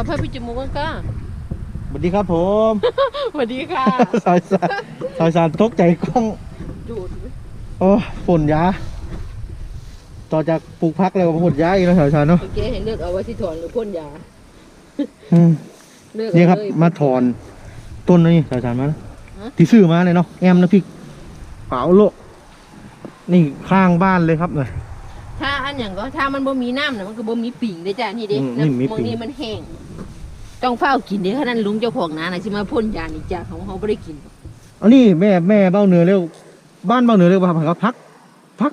ขอพาพี่จมูกกันก้าสวัสดีครับผมสวัสดีค่ะสายสารสายสารตกใจกล้องจูดโอ้ฝนยาต่อจากปลูกพักแล้วก็ฝนยาอีกแล้วสายสารเนาะเมื่อกี้เห็นเลือกเอาไว้ที่ถอนหรือพ่นยาอืมเลือกนี่ครับเอเลยมาถอน ต้นนี่สายสารมาฮะที่ซื้อมาเลยเนาะแอมนะพี่เปล่าโลกนี่ข้างบ้านเลยครับเลย ถ้าอันอย่างก็ถ้ามันบ่มีน้ำนะมันก็บ่มีปิ่งเลยจ้ะนี่เด้อืมแล้วนี่มีบาปิ่งงทีมันแห้งต้องเฝ้ากินเด้ขนาดลุงเจ้าของนาน่ะสิมาพ่นยานี่จ้ะของเขาบ่ได้กินอันนี้แม่แม่เบ้าเหนือเร็วบ้านเบ้าเหนือเร็วว่าพักพักพัก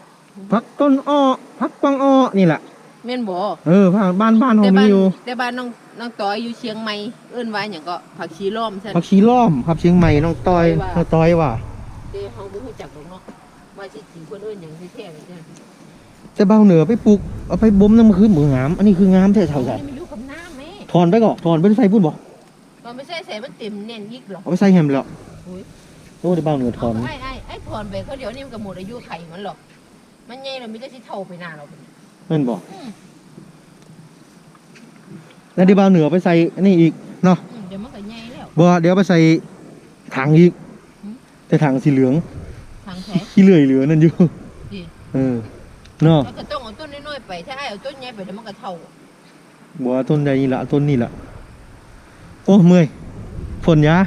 พักต้นอ้อพักกวางอ้อนี่แหละแม่นบ่เออบ้านบ้านบ้านเขาแต่มีบ้านอยู่แต่บ้านน้องน้องต้อยอยู่เชียงใหม่เอิ้นว่าหยังก็ผักชีล้อมซั่น ผักชีล้อมครับเชียงใหม่น้องต้อยว่าน้องต้อยว่าเด้เฮาบ่รู้จักดอกเนาะว่าสิกินเพิ่นเอิ้นหยังแท้ๆเลยจ้ะ แต่เบ้าเหนือไปปลูกเอาไปบ่มนั่นมันคือหมืองาม อันนี้คืองามแท้เท่ากันนี่มันอยู่กับน้ำแม่ถอนไปก่อนถอนไปใส่พุ่นบ่ตอนไม่ใช่ใส่มันเต็มแน่นยิกหรอกเอาไปใส่แฮมแล้วอุ๊ยโอ้ได้เบ้าเหนือถอนเอาไอ้ไอ้ไอ้ถอนไปเขาเดี๋ยวนี้มันก็หมดอายุไข่มันหรอก มันใหญ่แล้วมันจะสิเท่าไปหน้าเราพุ่นแม่นบ่อืมแล้วเดี๋ยวเบ้าเหนือไปใส่อันนี้อีกเนาะอืมเดี๋ยวมันก็ใหญ่แล้วบ่เดี๋ยวไปใส่ถังอีกอืมแต่ถังสีเหลืองทางแท้ขี้เหลื่อยเหลือนั่นอยู่ดีเออ เนาะแล้วก็ต้องเอาต้นน้อยๆไป ถ้าไอ้เอาต้นใหญ่ไปเดี๋ยวมันก็เท่าบัวต้นใดนี่ละต้นนี่ละโอ้เมื่อยฝนยา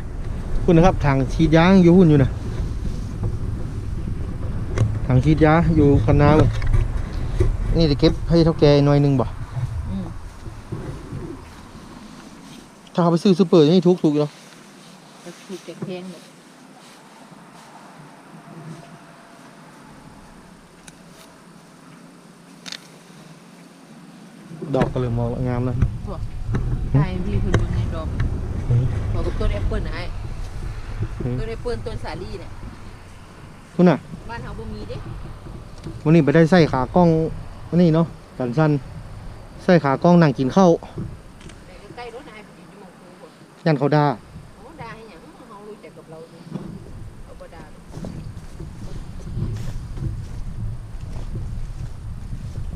คุณนะครับถังฉีดยางอยู่หุ่นอยู่นะถังฉีดยาอยู่คันนาเลยนี่จะเก็บให้เท่าแกหน่อยหนึงบ่อืมถ้าเขาไปซื้อซูเปอร์นี่ทุกถูกอยู่แล้วก็ถูกจะแพงเลย ดอกก็เลยมองว่างามนะใช่พี่เพิ่นเบิ่งในดอกอืมบอกกับต้นแอปเปิ้ลนะไอ้อืมต้นแอปเปิ้ลต้นสาลี่เนี่ยคุณน่ะ บ้านเฮาบ่มีเด้วันนี้ไปได้ใส่ขากล้องวันนี้เนาะกันสั้นใส่ขากล้องนั่งกินข้าวแต่ใกล้ๆรถนายอยู่หมองคูบ่ยันเขาด่าโอ้ด่าให้หยังเฮารู้จักกับเรานี่เอาบ่ด่าหรอ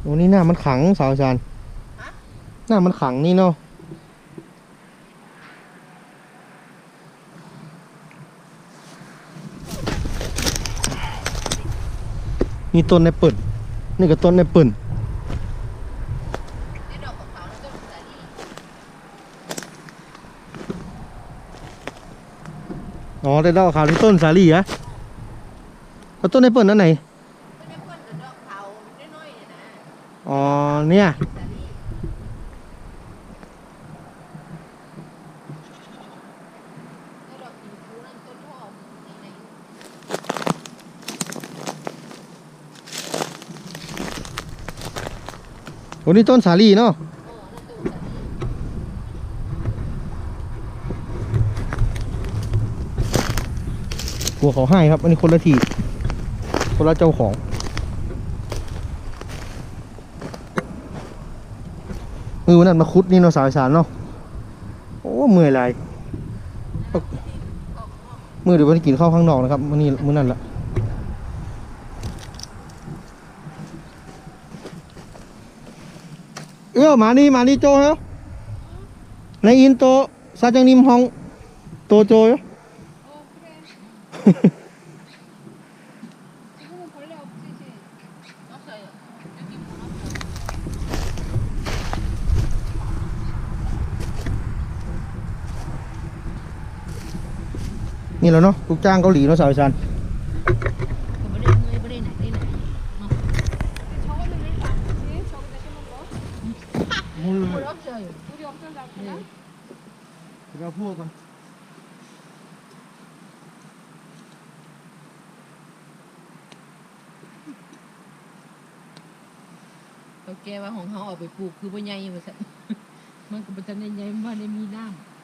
กวันนี้หน้ามันขังสาวอาจารย์ฮะ หน้ามันขังนี่เนาะนี่ต้นในเปิดนี่ก็ต้นในเปิ่นนี่ดอกขาวๆแล้วต้นสาลี่อ๋อแต่ดอกขาวที่ต้นสาลี่อะก็ต้นในเปิ่นนั่นไหนอปเปิ้ลกับดอเนี่ยนะ อ๋อเนี่ย สาลี่แล้วดอกสีฟูนั่นต้นหอมในๆ วันนี้ต้นสาลีเนาะโอ้นั่นต้นสาลี่กลัวเขาให้ครับ อันนี้คนละทีคนละเจ้าของมือวันนั้นมาคุดนี่เนาะสาวสารเนาะโอ้เมื่อยไรมือเดี๋ยววันนี้กินข้าวข้างนอกนะครับวันนี้มื้อนั่นละเออมานี่มานี่โจเหรอ 많이 많이 줘요? 내 인도 사장님 홍또 줘요? 어 그래 지금은 벌레 없지 없어요 여기 없어요 Nhìn là nó, cục trang có lý nó sợ sàn าแกว่าของเขาเอาไปปลูกคือบ่ใหญ่ว่าซั่นมันก็บ่ทันได้ใหญ่มันได้มีน้ำ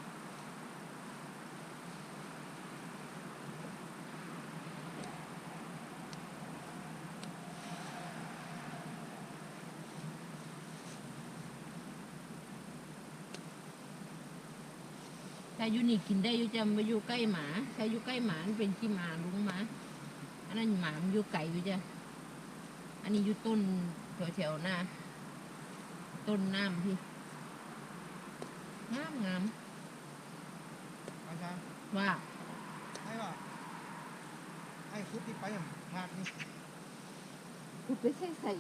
ถ้าอยู่นี่กินได้อยู่จำไปอยู่ใกล้หมาถ้าอยู่ใกล้หมานเป็นขี้หมาลุงหมา อันนั้นหมามันอยู่ไก่อยู่จ้ะอันนี้อยู่ต้น แถวๆหน้า ต้นน้ำพี่งามงามอาจารย์ว่า ไอ้ว่าไอ้คุดที่ไปอะงานนี่ขุดไปใส่ใส่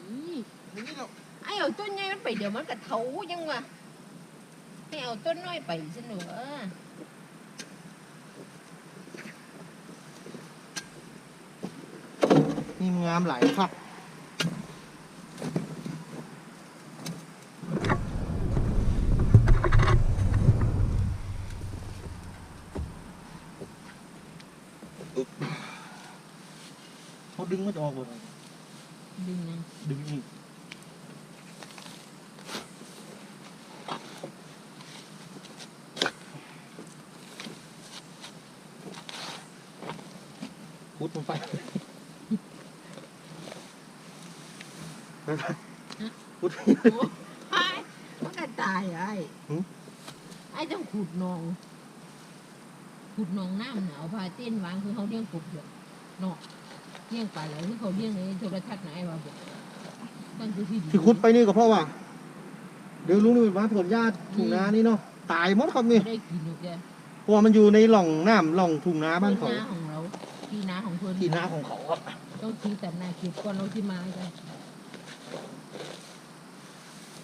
นี่เราไอ้เอาต้นใหญ่มันไปเดี๋ยวมันกระเทายังวะให้เอาต้นน้อยไปสนุกเออนี่งามหลายครับ เขาดึงมันออกหมดดึงยังดึงนี่พุดมันไปพุด โอ้ยมันก็ตายไอ้หืมไอ้ต้องขุดหนอง ขุดหนองน้ำเนี่ยเอาพาเต้นวางคือเขาเลี้ยงกบเดี๋ยวเนาะเลี้ยงปลาแล้วคือเขาเลี้ยงในโทรทัศน์ไหนวะบอกนั่นคือที่ดีที่คุดไปนี่ก็เพราะว่า เดี๋ยวลุงนี่มาถอนหญ้าถุงนานี่เนาะตายหมดครับนี่ไม่ได้กินหรอกแกเพราะว่ามันอยู่ในหล่องน้ำหล่องถุงนาบ้านเขาที่นาของเราที่นาของเพื่อนที่นาของเขาครับต้องทิ้งแต่นาเก็บก่อนเราที่มากัน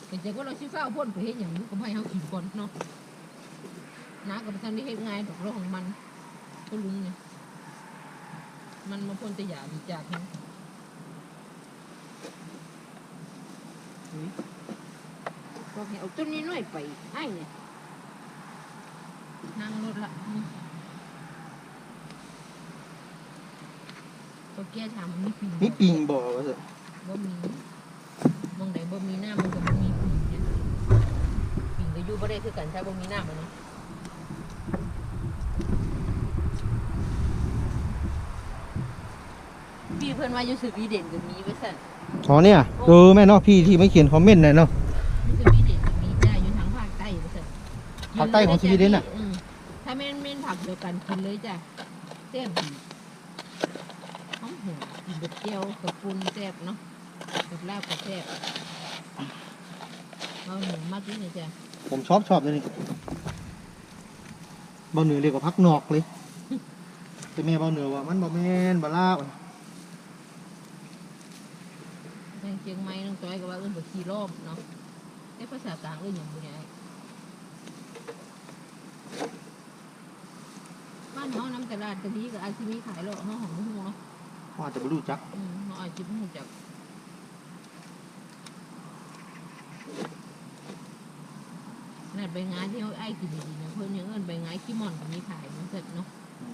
แต่จะก็เราชิฟ้าเอาพ่นไปเห็นอย่างนี้ก็ให้เขากินก่อนเนาะ นากับทันได้เห็นง่ายดอกเราของมันก็ลุงเนี่ยมันมาพ่นแตะหยาดีจากนะก็ให้เอาต้นนี้น้อยไปให้เนี่ยนั่งรถละอืมก็แก้ถามมันมีปีนี่ปิงบ่อวะสิบ่มีมองไหนบ่มีหน้ามันก็บ่มีปีเนี่ยปีก็อยู่บ่ได้คือกันถ้าบ่มีหน้ามันเนาะ พี่เพิ่นว่าอยู่สวีเดนก็มีไว้สั่นอ๋อเนี่ยเออแม่เนาะพี่ที่ไม่เขียนคอมเมนต์น่ะเนาะ อยู่สวีเดนก็มีจ้าอยู่ทางภาคใต้ไว้สั่นภาคใต้ของสวีเดนน่ะอืมถ้าแม่นแม่นผักเดียวกันกินเลยจ้ะแซ่บดีหอมหัวกินกับเจียวกับปุนแซ่บเนาะกับลาบกับแซ่บเอาหนูมากที่นี่จ้ะผมชอบชอบเลยนี่เบาเหนือเรียกว่าพักนอกเลย แต่แม่เบาเหนือว่ามันบ่แม่นบ่ลาบทางเชียงใหม่น้องต้อยก็ว่าเอิ้นบ่ขี่รอบเนาะแต่ภาษากลางเอิ้นหยังบ่ได้บ้านเฮาน้ำตลาดกะดีก็อาจสิมีขายเลาะเฮาของบ่ฮู้เนาะเขาอาจจะไม่รู้จักอืมเฮาอาจสิบ่ฮู้จักนั่นใบงานที่เขาไอ้กินดีๆนะเพิ่นยังเอิ้นใบงานขี้ม่อนก็มีขายมันเสร็จเนาะ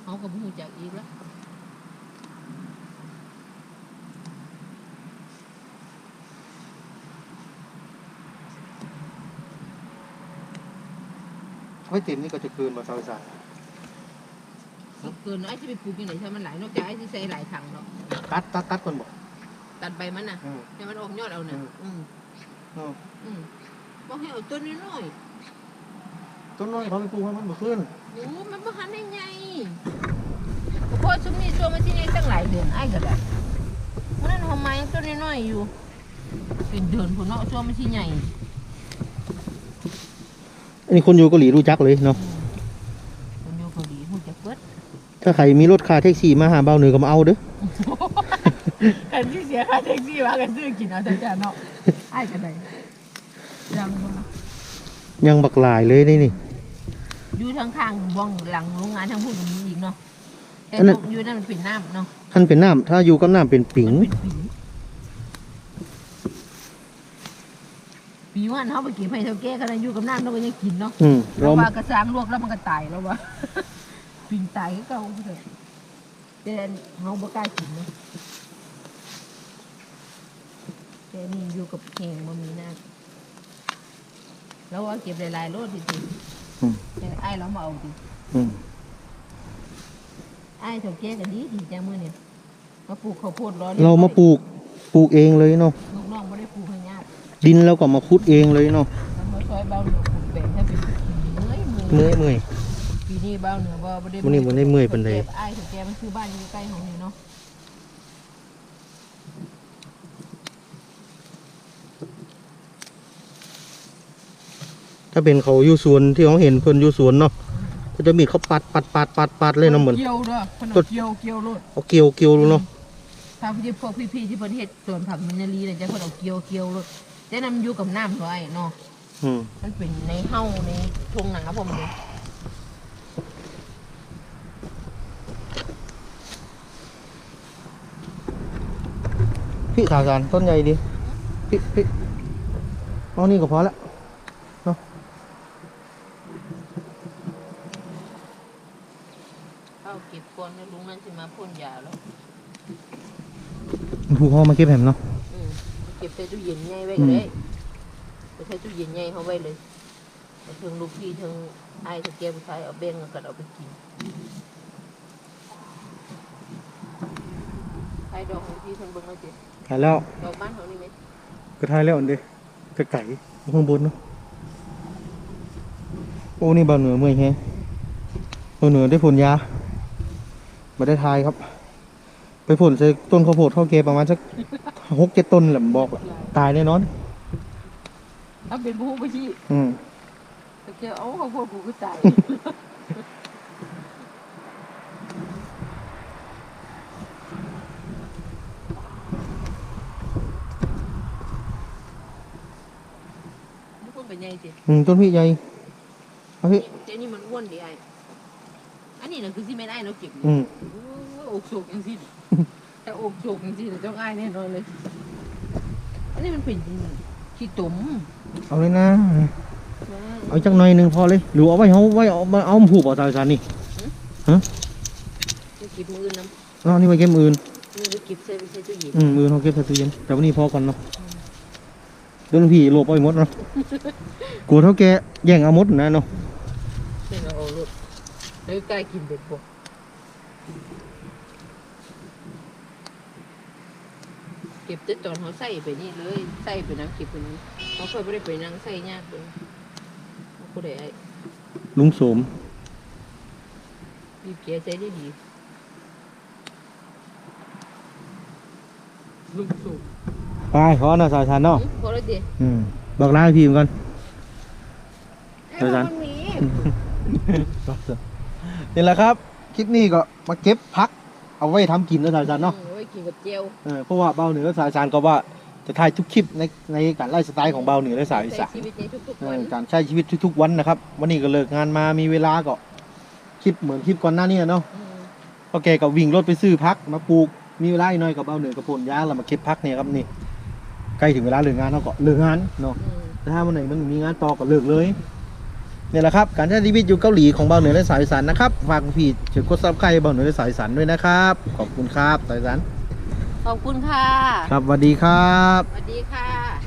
เฮาก็บ่ฮู้จักอีกแล้ว ไว้เต็มนี่ก็จะเกินมาซอยสายเกินไอ้ที่ไปปลูกยังไงถ้ามันหลายนอกจากไอ้ที่ใส่หลายถังเนาะตัดตัดตัดก่อนบอกตัดใบมันน่ะอืมให้มันออกยอดเอาน่ะอืมอืมเอาอืมบอกให้เอาต้นน้อยต้นน้อยเขาไปปลูกให้มันบ่ขึ้นๆโอ้มันบ่หันได้ไงเพราะช่วงนี้ช่วงมันที่นี่ตั้งหลายเดือนไอ้ก็ได้วันนั้นทำไมยังต้นน้อยๆอยู่ เป็นเดือนพุ่นเนาะช่วงมันที่ใหญ่ อันนี้คนอยู่เกาหลีรู้จักเลยเนาะคนอยู่เกาหลีหูจะเปิดถ้าใครมีรถคาแท็กซี่มาหาเบาเหนือก็มาเอาเด้อกันที่เสียค่าแท็กซี่ว่ากันซื้อกินเอาแต่เนาะไอ้ก็ได้ยังบ่เนาะยังบักหลายเลยนี่นี่อยู่ทางข้างๆบ้องหลังโรงงานทางพูดมีอีกเนาะแต่อันนั้นอยู่นั่นมันเป็นน้ำเนาะท่านเป็นน้ำถ้าอยู่กับน้ำเป็นปิง มันเป็นปีปีวันเขาไปกินไผ่เท่าแก่ขนาดอยู่กับน้ำเราก็ยังกินเนาะอืมเราเราว่ากระซางลวกแล้วมันก็ตายแล้ววะปิงตายก็เก่าเถอะแต่เขาบ่กล้ากินเนาะแต่นี่อยู่กับแหงบ่มีน้ำแล้วว่าเก็บหลายๆโลดจริงๆแต่ไอ้ายเรามาเอาดิอืมไอ้ายเถาแก่กันดีดีจังมื้อเนี่ยมาปลูกข้าวโพดร้อนเรามาปลูกปลูกเองเลยเนาะ ดินเราก็มาคุดเองเลยเนาะแล้วมาซอยเบาเหนือปลูกแบ่งให้เป็นเมื่อยมือเมื่อยเมื่อย ปีนี้เบาเหนือบ่บ่ได้มื้อนี้บ่ได้เมื่อยปานใดเก็บอ้ายเถาแก่มันคือบ้านอยู่ใกล้ของนี่เนาะถ้าเป็นเขาอยู่สวนที่เขาเห็นเพิ่นอยู่สวนเนาะก็จะมีเขาปัดปัดปัดปัดปัดเลยเนาะเหมือน เกี่ยวเด้อเพิ่นต้เอานเกี่ยวเกี่ยวโลดเอาเกี่ยวเกี่ยวรู้เนาะถ้าพี่พวกพี่ๆที่เพิ่นเฮ็ดสวนผักมินนารีเนี่ยจะเพิ่นเอาเกี่ยวเกี่ยวโลด แต่นำอยู่กับน้ำเขาไอ้เนาะอืมมันเป็นในเฮ้าในทงหนาผมเลยพี่สาวสารต้นใหญ่ดีพี่พี่เอานี่ก็พอละเอาเก็บก่อนแล้วลุงนั่นสิมาพ่นยาแล้วผูกคอมาเก็บแหมเนาะอืมเก็บ ใส่ตู้เย็นใหญ่ไว้ก็ได้ไปใส่ตู้เย็นใหญ่เขาไว้เลยเอาถึงลูกพี่ถึงไอ้ถึงแก้ผู้ชายเอาแบ่งกันเอาไปกินไอ้ดอกของพี่เพิ่นเบิ่งแล้วจิถ่ายแล้วดอกบ้านเขานี่ไหมก็ถ่ายแล้วอันเด้กระไก่ข้างบนเนาะโอ้นี่เบาเหนือเมื่อยแฮะเบาเหนือได้ผลยาไม่ได้ทายครับ ไปผลใส่ต้นข้าวโพดข้าวเกประมาณสักหกเจ็ดต้นแหละผมบอกอะตายแน่นอน ถ้าเป็นผู้ผู้ชี้อืมแต่แกเอาเขาพูดกูก็ตายทุกคนเป็นไงสิอืมต้นพี่ใหญ่เอาพี่เจนี่มันอ้วนดีไออันนี้นะคือที่ไม่ได้เราเก็บอืม โอ้อกโศกยังสิ แต่อกโศกยังสิแต่ต้องอ้ายแน่นอนเลย อันนี้มันเป็นขี้ตุ่มเอาเลยนะ เอาจักหน่อยหนึ่งพอเลย หรือเอาไว้เอาไว้เอามาเอาผูกเอาสายสารนี่จะเก็บมือน้เอานี่ไปเก็บมืออื่นำมือไปเก็บใส่ไปใส่ตู้เย็นอืมมือเขาเก็บใส่ตู้เย็นแต่วันนี้พอก่อนเนาะเดินพี่โลบเอาไปหมดเนาะกลัวเท่าแกแย่งเอาหมดนะเนาะ เป็นเอาเอาลูกแล้วใกล้กินเด็ดพวก ก็บแต่ตอนเขาใส่ไปนี่เลยใส่ไปนั่งเก็บไปนั่งเขาเคยไม่ได้ไปนั่งใส่ยากเลยเขาก็ได้ไอ้ลุงโสมบีบแกใส่ได้ดีลุกสุกไปขอเนาะสายสารเนาะพอแล้วดิอืมบอกลาให้พี่เหมือนกันไอ้เดี๋ยวพวฉักนมันมีนี่แหละครับ คลิปนี้ก็มาเก็บพัก เอาไว้ทำกินแล้วสายสารเนาะอืมไว้ กินกับเจียวเออเพราะว่าเบาเหนือสายสารก็ว่าจะถ่ายทุกคลิปในในการไล่สไตล์ของเบาเหนือและสายอีใช้สานชีวิตในทุกเอๆวัอนการใช้ชีวิตทุกๆวันนะครับ วันนี้ก็เลิกงานมามีเวลาก็คลิปเหมือนคลิปก่อนหน้านี้อะเนาะ อืมก็แกก็วิ่งรถไปซื้อพักมาปลูก มีเวลาอีกหน่อยกับเบาเหนือกับผลยางเรามาเก็บพักเนี่ยครับนี่ใกล้ถึงเวลาเลิกงานเราก็เลิกงานเนาะอืมแต่ถ้าวันไหนมันมีงานต่อก็เลิกเลยเนี่ยแหละครับการใช้ชีวิตอยู่เกาหลีของเบาเหนือและสายอีสานนะครับฝากพี่ช่วยกดซับสไครต์เบาเหนือและสายอีสานด้วยนะครับขอบคุณครับสายอีสาน ขอบคุณค่ะ ครับสวัสดีครับ สวัสดีค่ะ